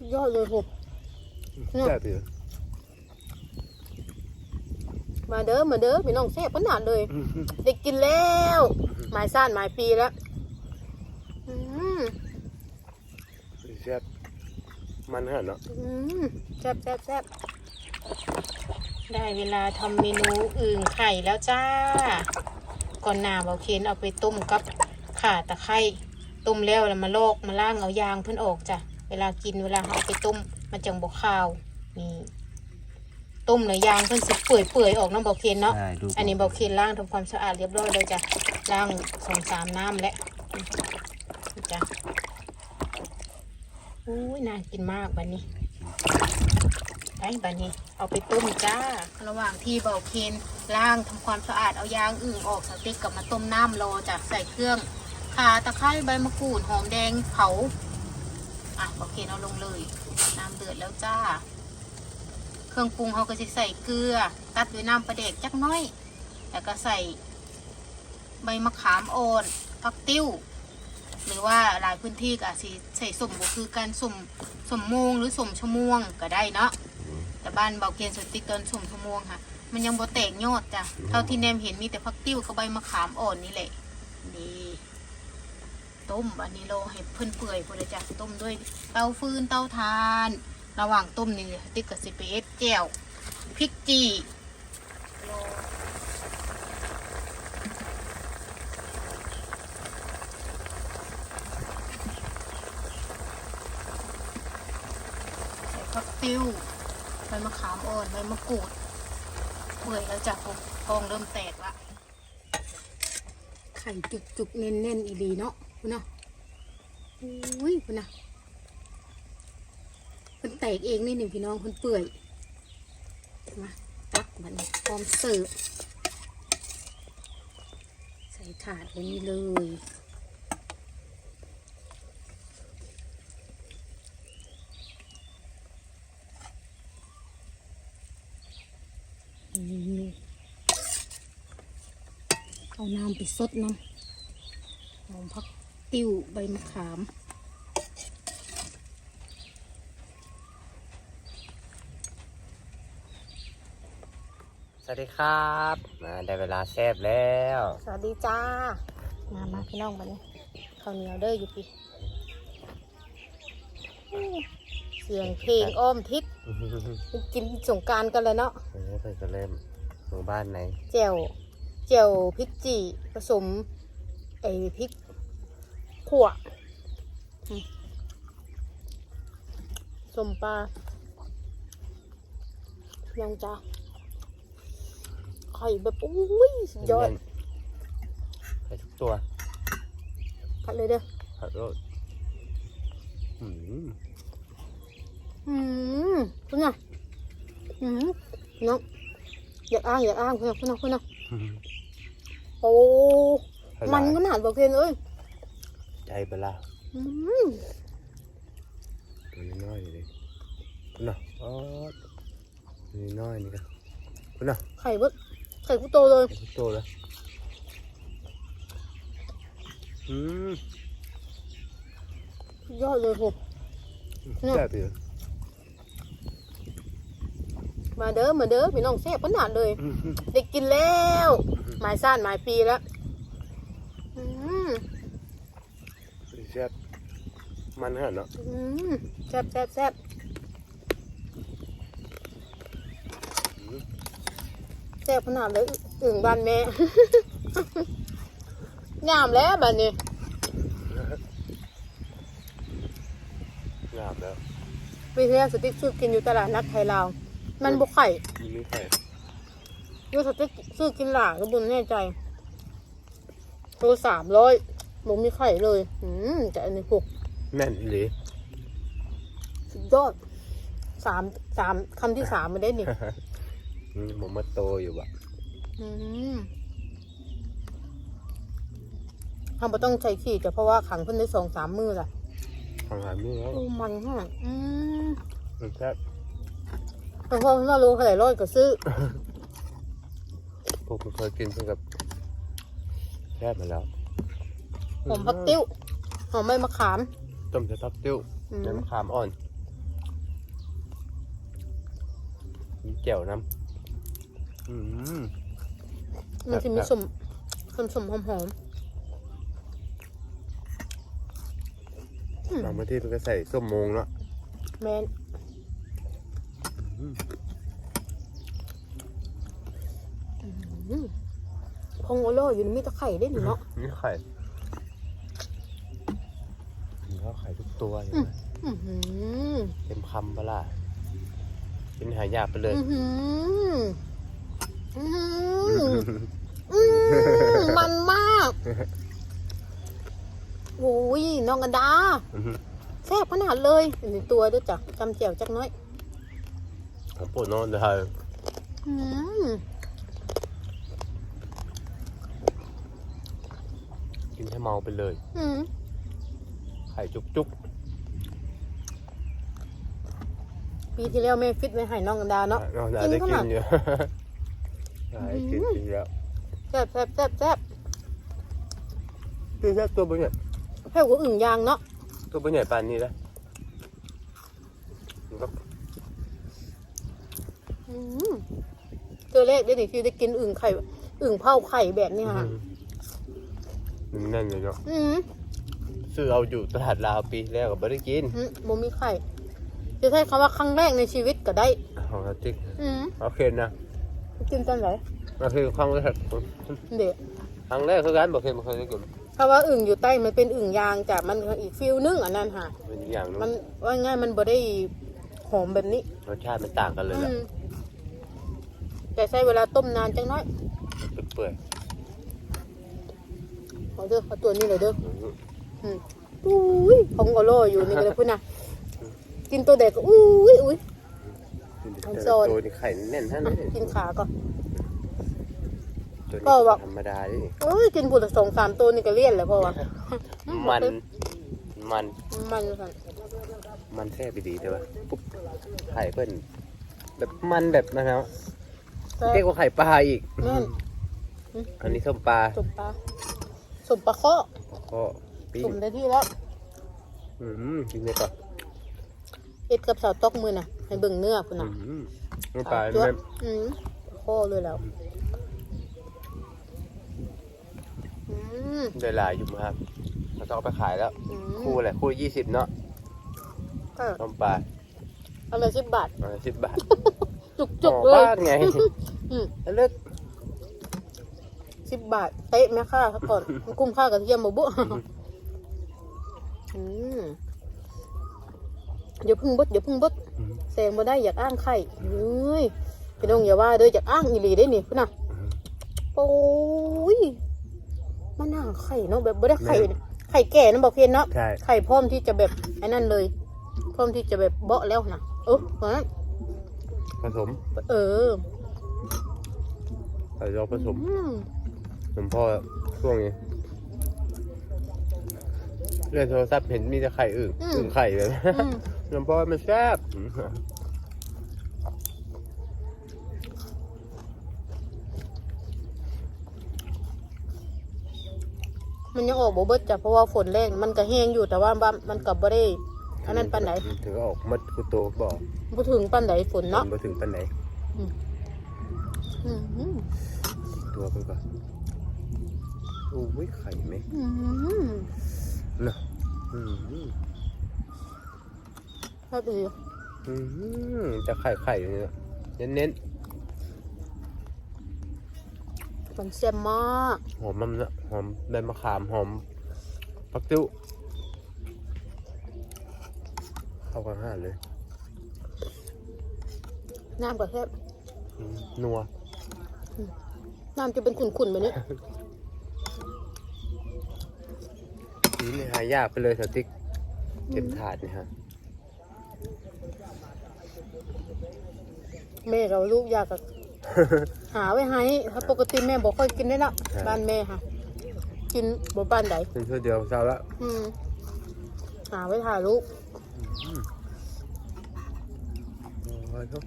สุดยอดเลยผมแซ่บอยู่มาเด้อมาเด้อพี่น้องแซ่บขนาดเลยได้กินแล้วหมายซ่านหมายปีแล้วอืมแซ่บมันขนาดเนาะอืมแซ่บแซ่บแซ่บได้เวลาทำเมนูอื่นไข่แล้วจ้า ก่อนหน้าเบาเคนเอาไปต้มกับข่าตะไคร้ต้มแล้วแล้วมาลอกมาล่างเอายางเพิ่นออกจ้ะ เวลากินเวลาเอาไปต้มมันจังบ่คาวนี่ต้มแล้วยางเพิ่นสิเปื่อยเปื่อยๆออกเน้ำเบาเคนเนาะใช่ดูอันนี้เบาเคนล้างทำความสะอาดเรียบร้อยเลยจ้ะล้างสองสามน้ำแล้วนี่จ้ะอุ้ยน่ากินมากบันนี้ไปบันนี้ เอาไปต้มจ้า ระหว่างที่เบาเคนล้างทำความสะอาดเอายางอึ่งออกสติ๊กกลับมาต้มน้ำรอจ้ะใส่เครื่องข่าตะไคร้ใบมะกรูดหอมแดงเผา อะเบาเคนเอาลงเลยน้ำเดือดแล้วจ้า เครื่องปรุงเขาก็จะใส่เกลือ ตัดด้วยน้ำปลาเด็กจักหน้อย แล้วก็ใส่ใบมะขามอ่อนผักติ้ว หรือว่าหลายพื้นที่ก็อาจสิใส่สมก็คือการสมสมโมงหรือสมชะม่วงก็ได้เนาะแต่บ้านเบาเกียนสติกตอนสมชะม่วงค่ะ มันยังบ่แตกยอดจ้ะเท่าที่แนมเห็นมีแต่ผักติ้วกับใบมะขามอ่อนนี่แหละนี่ ต้มอันนี้โลให้เพื่อนเปื่อยพุ่นเลยจ้ะต้มด้วยเตาฟืนเตาถ่าน ระหว่างต้มนี่ติ๊กกับสิไปเอสแจ่วพริกจีใส่ผักติ้วใบมะขามอ่อนใบมะกรูดเปื่อยแล้วจ้ะผมฟองเริ่มแตกละไข่จุกจุกๆเน้นเน้นๆอีดีเนาะ คุณเนาะอุ้ยคุณนะมันแตกเองนี่หนึ่งพี่น้องคนเปื่อยมาตักมันพร้อมเสิร์ฟใส่ถาดไว้นี่เลยเอาน้ำไปซดน้ำหอมพัก ติ้วใบมะขาม สวัสดีครับมาได้เวลาแซ่บแล้ว สวัสดีจ้า มามาพี่น้องมาเนี่ยข้าวเหนียวเด้ออยู่พี่เสียงเพลงอ้อมทิศกินสงกรารกันเลยเนาะเออเพิ่งจะเริ่มหมู่บ้านไหน แจ่วแจ่วพริกจี่ผสมไอ้พริก ขั่วอืมสมปลายังจ้าไข่แบบอุ้ยสุดยอดใส่ทุกตัวผัดเลยเด้อขอโทษอืมอืมคุณน่ะอืมน้องอย่าอ้างอย่าอ้างคุณน่ะคุณน่ะคุณน่ะโอ้มันก็หนาดบอกเกนเอ้ย ใจไปละอืมตัวน้อยๆอยู่ดิคุณน่ะอ๋อตัวน้อยๆนี่กันคุณน่ะไข่เบิดไข่กูโตเลยใส่ทุกตัวเลยอืมสุดยอดเลยผมแซ่บอยู่มาเด้อมาเด้อพี่น้องแซ่บขนาดเลย ได้กินแล้ว หมายซ่านหมายปีแล้วอืม แซ่บมันขนาดเนาะอืมแซ่บแซ่บแซ่บแซ่บขนาดเลยอึ่งบ้านแม่ งามแล้วบ้านนี้งามแล้ววิทยาสติ๊กซื้อกินอยู่ตลาดนัดไทยลาว มันบุกไข่มีไม่ไข่ยูสติ๊กซื้อกินหลากระบุญแน่ใจตัวสามร้อย ผมมีไข่เลย อืมแต่อันนี้พวกแม่นอีหลีสุดยอดสามสามคำที่สามมาได้นี่อืมผมมาโตอยู่บะอืมทำไมต้องใช้ขีดแต่เพราะว่าขังเพิ่นได้สองสามมือล่ะทางหามือแล้วโอ้มันฮะอืมมันแซ่บแต่พอเราลงเท่าไหร่ร้อยก็ซื้อ ผมเคยกินเพิ่งกับแซ่บมาแล้ว หอมผักติ้ว หอมใบมะขามต้มใส่ผักติ้วอืมน้ำมะขามอ่อน มีแจ่วน้ำอืม มันจะมีสมสมสมหอมหอมอืมบางประเทศมันก็ใส่ส้มโมงเนาะแมนอืมอืมพองโอโลอยู่ในมีแตะไข่ได้หนิเนาะนี่ไข่ นี่เขาไข่ทุกตัวเห็นอืมไหมอื้อหือเต็มคำปะล่ะเป็นหายากไปเลยอื้อหืออื้อหืออื้อมันมากโอ้ยน้องกันดาอื้อหือแซ่บขนาดเลยในตัวด้วยจ้ะจำเจียวจักหน้อยของโปรดนอนเลยอืมกินให้เมาไปเลย อืมไข่จุกจุกปีที่แล้วแม่ฟิตไว้ให้น้องกันดาเนาะเราจะได้กิกินนเข้ามาเยอะได้กินกินเยอะแซ่บแซ่บแซ่บแซ่บกินแค่ตัวเป็นใหญ่แซ่บกว่าอึ่งยางเนาะตัวเป็นใหญ่ปานนี้นะมันก็อืมตัวแรกได้หนิที่ได้กินอึ่งไข่ อึ่งเผาไข่แบบนี้ค่ะอืมแน่นเลยเนาะอืม ซื้อเอาอยู่ตลาดลาวปีแล้วก็ไม่ได้กินอืมโมมีไข่จะใช้คำว่าครั้งแรกในชีวิตก็ได้ของเราติ๊กอืมโอเคนะกินตอนไหนก็คือครั้งแรกเด็กครั้งแรกคือการบอกเคยไม่เคยได้กินถ้าว่าอึ่งอยู่ใต้มันเป็นอึ่งยางจ้ะมันอีกฟิลนึงอันนั้นค่ะเป็นอีกอย่างหนึงมันว่าง่ายมันบ่ได้หอมแบบนี้รสชาติมันต่างกันเลยอืแหละมแต่ใช้เวลาต้มนานจังน้อยเปื่อยเอาเด้อเอาตัวนี้เลยเด้อๆ อืมอืมอุ้ยของโอโลอยู่นี่ก็เลยพูดนะกินตัวเด็กก็อุ้ยอุ้ยเอาโซนตัวนี้ไข่แน่นท่านอะนี่กินขาก่อนตัวนี้ก็ว่าธรรมดาดิเอ้ยกินผุดสองสามตัวนี่ก็เลี่ยนแล้วพ่อวะมัน มัน มันสั่นมันแซ่บดีแต่ว่าปุ๊บไข่เพิ่นแบบมันแบบนะครับแต่เรียกว่าไข่ปลาอีกแม่นอันนี้ส้มปลาสมปลาสมปลาเคาะก็ ปิ้สงมได้ที่แล้วอืมกินเลยก่อนเอ็ดกับสาวตอกมือน่ะ ให้เบิ่งเนื้อพุ่นอืน่ะมน้ำปลาจ้วแม่อืมโคเลยแล้ว อืมได้หลายอยู่ครับเราต้องเอาไปขายแล้ว อืมคู่อะไรคู่ยี่สิบเนาะก็น้ำปลาเอาเลยสิบบาท สิบบาทจุกจุกห่อๆเลยบ้านไงอืม แล้วเลิกสิบบาทเป๊ะไหมค่าครับก่อนมันคุ้มค่ากระเทียมบ่บุ อืมเดี๋ยวพึ่งบดเดี๋ยวพึ่งบดแซงบ่ได้อยากอ้างไข่เฮ้ยพี่น้องอย่าว่าเด้ออยากอ้างอีหลีได้นี่พุ่นน่ะโอ้ยมันน่าไข่เนาะแบบบ่ได้ไข่ไข่แก่นะบอกเพียนเนาะใช่ไข่พร้อมที่จะแบบไอ้นั่นเลย พร้อมที่จะแบบเบาะแล้วนะเออเพราะฉะนั้นผสม เออใส่ยอผสมอืมหลวงพ่อช่วงนี้ เรื่องโทรศัพท์เห็นมีแต่ไข่อึ่งอึ่งไข่เลยอืมหลวงพ่อมันแซ่บมันยังออกบ่เบิดจ้ะเพราะว่าฝนแรงมันก็แห้งอยู่แต่ว่าบ้านมันก็บ่ได้อันนั้นปานไหนถึงออกมัดกุโตบอกบ่ถึงปานไหนฝนเนาะมาถึงปันไหนอืมอืมตัวเพิ่งก่อนโอ้ยไข่ไหมอืมเนาะ อืมถ้าดีอืมจะไข่ไข่อยู่เนี่ยเน้นมันแซ่บมากๆหอมมันนะหอมใบมะขามหอมปักติ้วเข้ากันห้าเลย น้ำก็แซ่บอืมนัว น้ำจะเป็นขุ่นๆแบบนี้ นี่นี่หายากไปเลยสติ๊กเต็มถาดนี่ฮะแม่เราลูกอยากจะหาไว้ให้ถ้าปกติแม่บ่ค่อยกินได้ละบ้านแม่ค่ะ กินบ่บ้านใดเป็นชั่วเดียวเช้าละอืมหาไว้ถ่ายลูกโอ้ยครับ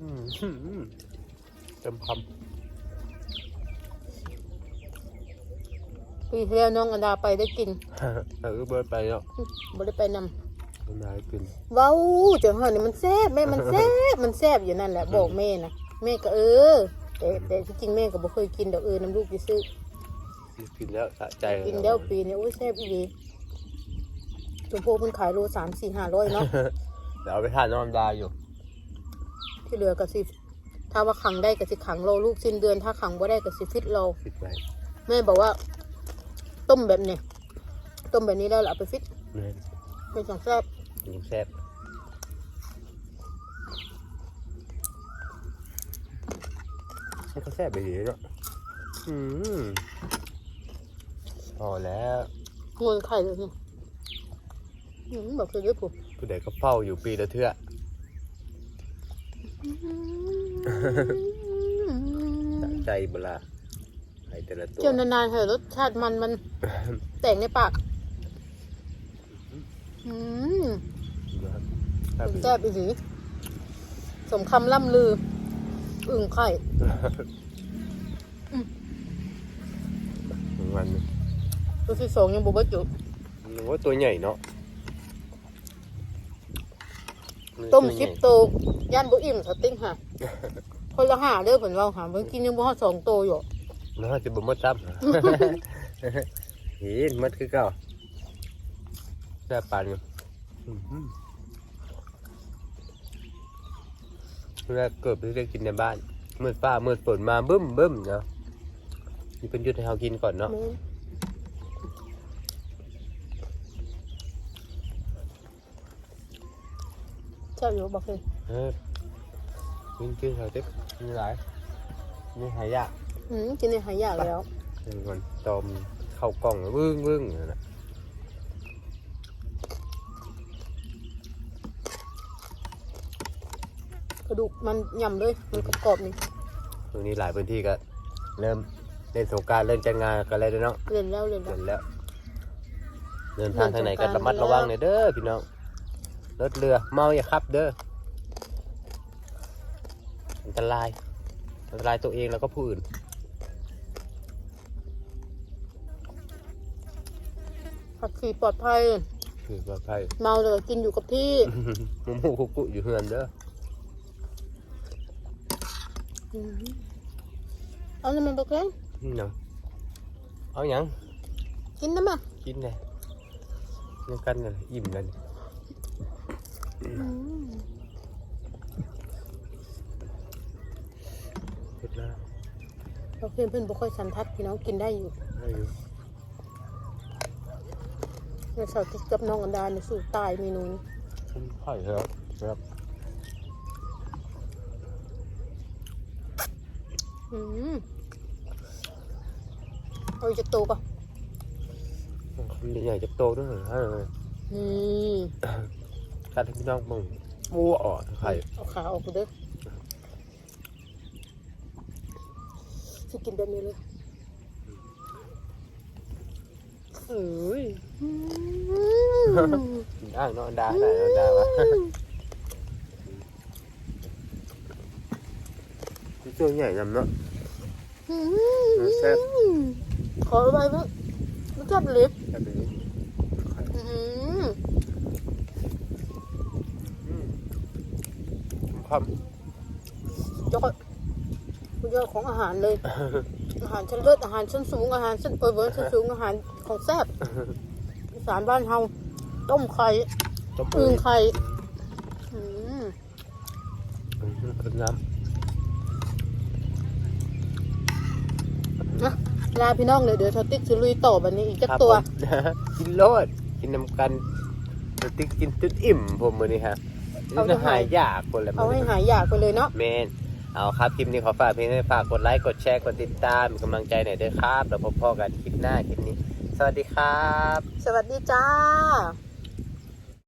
อืมอืมอืมเต็มค ปีที่แล้วน้องอันดาไปได้กินำเออเบิร์ดไปแล้วบ่ได้ไปนน้ำลายกินเว้าจังหวะนี่มันแซ่บแม่มันแซ่บมันแซ่บอยู่นั่นแหละบอกแม่นะแม่ก็เออแต่แต่ที่จริงแม่ก็บ่เคยกินดอกเออน้ำลูกไปซื้อกินแล้วสะใจกินแล้วปีนี้โอ้ยแซ่บอีหลีชมพูมันขายโลสามสี่ห้าร้อยเนาะเดี๋ยวเอาไปทานน้ำลายอยู่ ที่เหลือก็สิถ้าว่าขังได้ก็สิขังโลลูกสิ้นเดือนถ้าขังบ่ได้ก็สิฟิตโลฟิตไว้แม่บอกว่า ต้มแบบนี้ต้มแบบนี้แล้วเราเอาไปฟิตนี่เป็นของแซ่บยิ่งแซ่บมันก็แซ่บไปดีเนาะอืมพอแล้วงวนไข่เลยนี่อืมบอกเลยเด้วยผมผู้ใดก็เฝ้าอยู่ปีละเทื่อสะใจเวลาไอ แต่ละตัวเจียวนานๆเถอะรสชาติมันมันแต่งในปาก อืมนะครับครับแซ่บอีหลีสมคำล่ำลือ อึ่งไข่มันตัวที่สองยังบุบจุมันว่าตัวใหญ่เนาะต้มวใหชิญ่ปโตย่านบุอิ่มสติ้งค่ะ คนละหาเด้อผลเราหาเพิ่งกินยังบ่ฮอดสองโตอยู่ น่าจะบ่มดจับเห็นมัดคือเก่าแซ่บปานอยู่อื้อหือแรกเกิดไปได้กินในบ้านมืดฟ้ามืดฝนมาบึ้มบึ้มเนาะนี่เป็นยุทธให้เรากินก่อนเนาะแม่นเจ้าอยู่บอกเลยเออกินกินเขาเต็มมีหลายนี่หายาก อืมกินในหายอยากแล้วเป็นคนตอมเข้ากล้องแล้ววึ้งวึ้งอย่างนั้นน่ะกระดูกมันยำเลยมันกรอบๆนี่ตรงนี้หลายพื้นที่ก็ เริ่มเล่นสงกรารเริ่มจัดงานกันแล้วเนาะเล่นแล้วเล่นแล้เห็วนแล้วเดินทางทางไหนกันระมัดระวังหน่อยเด้อพี่น้องรถเรือเมาอย่าขับเด้ออันตรายอันตรายตัวเองแล้วก็ผู้อื่น ขับขี่ปลอดภัย คือปลอดภัยเมาเลยกินอยู่กับที่มุมูคุกุอยู่เฮือนเด้ออืมเอาน้ำมันตะแกรงนี่เนาะเอาหยังกินน้ำมันกินเลยยังกันกันอิ่มกันอืมเสร็จแล้ว เราเพื่อนเพื่อนบ่ค่อยสันทัดพี่น้องกินได้อยู่ ได้อยู่ เมื่อเสาร์ที่กับน้องอันดาเนี่ยสู้ตายเมนูนี้ผมค่อยครับครับอืมเอาอีกจะโตป่ะคำใหญ่ๆจะโตด้วยเหรอฮะนี่การที่พี่น้องมึงวัวอ่อนไข่เอาขาออกกูเด้อจะกินแบบนี้เลย เอ้ยอืมกินอ่างเนอนดาได้เนอนดาวะตัวใหญ่ยำเนาะอืแซ่บมขอไปเพิ่งรู้จักลิฟแบบนี้อืมอืมความยอดยอดของอาหารเลย อาหารชั้นเลิศอาหารชั้นสูงอาหารชั้นเออเวิร์ชั้นสูงอาหาร ของแซ่บอีสานบ้านเฮาต้มไข่ต้มอึ่อึ่งงไข่อืมอึ่งน้นะลาพี่น้องเลยเดี๋ยวทอติ๊กจะลุยต่อแบบนี้อีกำจักครับตัวผม กินโลดกินน้ำกันสติ๊กกินจนอิ่มผมมือนี้ฮะนี่จะหายยากคนละเอามื้อให้นี้หายอยากไปเลยเนาะเมนเอาครับคลิปนี้ขอฝากเพียงให้ฝากกดไลค์กดแชร์กดติดตามเป็นกำลังใจหน่อยด้วยครับ แล้วพบกันคลิปหน้าคลิปนี้ สวัสดีครับ สวัสดีจ้า